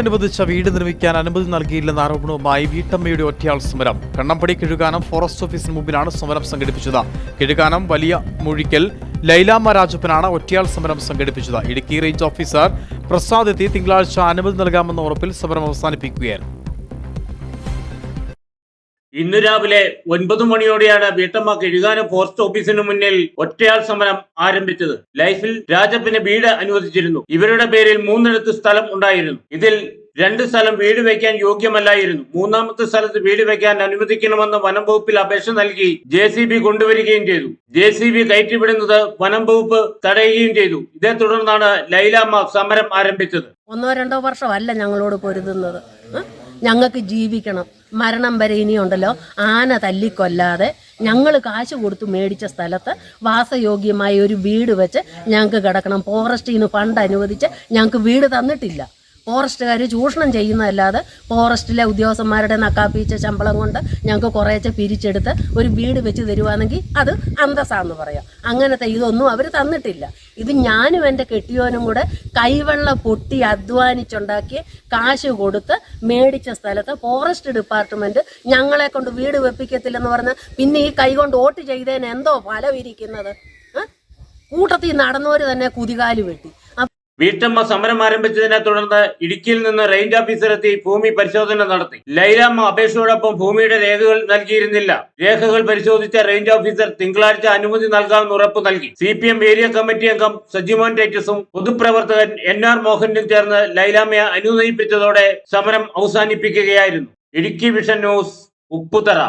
അനുവദിച്ച വീട് നിർമ്മിക്കാൻ അനുമതി നൽകിയില്ലെന്ന ആരോപണവുമായി വീട്ടമ്മയുടെ ഒറ്റയാൾ സമരം. കണ്ണമ്പടി കിഴുകാനം ഫോറസ്റ്റ് ഓഫീസിന് മുമ്പിലാണ് സമരം സംഘടിപ്പിച്ചത്. കിഴുകാനം വലിയ മുഴിക്കൽ ലൈലാമ്മ രാജപ്പനാണ് ഒറ്റയാൾ സമരം സംഘടിപ്പിച്ചത്. ഇടുക്കി റേഞ്ച് ഓഫീസർ പ്രസാദ് എത്തി തിങ്കളാഴ്ച അനുമതി നൽകാമെന്ന ഉറപ്പിൽ സമരം അവസാനിപ്പിക്കുകയായിരുന്നു. ഇന്ന് രാവിലെ ഒൻപത് മണിയോടെയാണ് വീട്ടമ്മ കിഴുകാനം പോസ്റ്റ് ഓഫീസിന് മുന്നിൽ ഒറ്റയാൾ സമരം ആരംഭിച്ചത്. ലൈഫിൽ രാജപ്പിന് വീട് അനുവദിച്ചിരുന്നു. ഇവരുടെ പേരിൽ മൂന്നിടത്ത് സ്ഥലം ഉണ്ടായിരുന്നു. ഇതിൽ രണ്ട് സ്ഥലം വീട് വയ്ക്കാൻ യോഗ്യമല്ലായിരുന്നു. മൂന്നാമത്തെ സ്ഥലത്ത് വീട് വയ്ക്കാൻ അനുവദിക്കണമെന്ന് വനം വകുപ്പിൽ അപേക്ഷ നൽകി ജെ സി ബി കൊണ്ടുവരികയും ചെയ്തു. ജെ സി ബി കയറ്റിവിടുന്നത് വനം വകുപ്പ് തടയുകയും ചെയ്തു. ഇതേ തുടർന്നാണ് ലൈലാമ്മ സമരം ആരംഭിച്ചത്. ഒന്നോ രണ്ടോ വർഷമല്ല ഞങ്ങളോട് പൊരുതുന്നത്. ഞങ്ങൾക്ക് ജീവിക്കണം. മരണം വരെ ഇനിയുണ്ടല്ലോ. ആന തല്ലിക്കൊല്ലാതെ ഞങ്ങൾ കാശ് കൊടുത്ത് മേടിച്ച സ്ഥലത്ത് വാസയോഗ്യമായ ഒരു വീട് വെച്ച് ഞങ്ങൾക്ക് കിടക്കണം. ഫോറസ്റ്റിൽ നിന്ന് ഫണ്ട് അനുവദിച്ച് ഞങ്ങൾക്ക് വീട് തന്നിട്ടില്ല. ഫോറസ്റ്റുകാർ ചൂഷണം ചെയ്യുന്നതല്ലാതെ ഫോറസ്റ്റിലെ ഉദ്യോഗസ്ഥന്മാരുടെ നക്കാപ്പീച്ച ശമ്പളം കൊണ്ട് ഞങ്ങൾക്ക് കുറേശ്ശെ പിരിച്ചെടുത്ത് ഒരു വീട് വെച്ച് തരുവാണെങ്കിൽ അത് അന്തസ്സാന്ന് പറയാം. അങ്ങനത്തെ ഇതൊന്നും അവർ തന്നിട്ടില്ല. ഇത് ഞാനും എന്റെ കെട്ടിയോനും കൂടെ കൈവെള്ള പൊട്ടി അധ്വാനിച്ചുണ്ടാക്കി കാശ് കൊടുത്ത് മേടിച്ച സ്ഥലത്ത് ഫോറസ്റ്റ് ഡിപ്പാർട്ട്മെന്റ് ഞങ്ങളെ കൊണ്ട് വീട് വെപ്പിക്കത്തില്ലെന്ന് പറഞ്ഞ് പിന്നെ ഈ കൈ കൊണ്ട് വോട്ട് ചെയ്തതിന് എന്തോ ഫലം ഇരിക്കുന്നത്? കൂട്ടത്തിൽ നടന്നവർ തന്നെ കുതികാലി വെട്ടി വീട്ടമ്മ സമരം ആരംഭിച്ചതിനെ തുടർന്ന് ഇടുക്കിയിൽ നിന്ന് റേഞ്ച് ഓഫീസർ എത്തി ഭൂമി പരിശോധന നടത്തി. ലൈലാമ്മ അപേക്ഷയോടൊപ്പം ഭൂമിയുടെ രേഖകൾ നൽകിയിരുന്നില്ല. രേഖകൾ പരിശോധിച്ച റേഞ്ച് ഓഫീസർ തിങ്കളാഴ്ച അനുമതി നൽകാമെന്ന് ഉറപ്പ് നൽകി. C P M area committee അംഗം സജിമോൻ ടൈറ്റസും പൊതുപ്രവർത്തകൻ എൻ ആർ മോഹനും ചേർന്ന് ലൈലാമ്മയെ അനുനയിപ്പിച്ചതോടെ സമരം അവസാനിപ്പിക്കുകയായിരുന്നു. Idukki vision news Upputhara.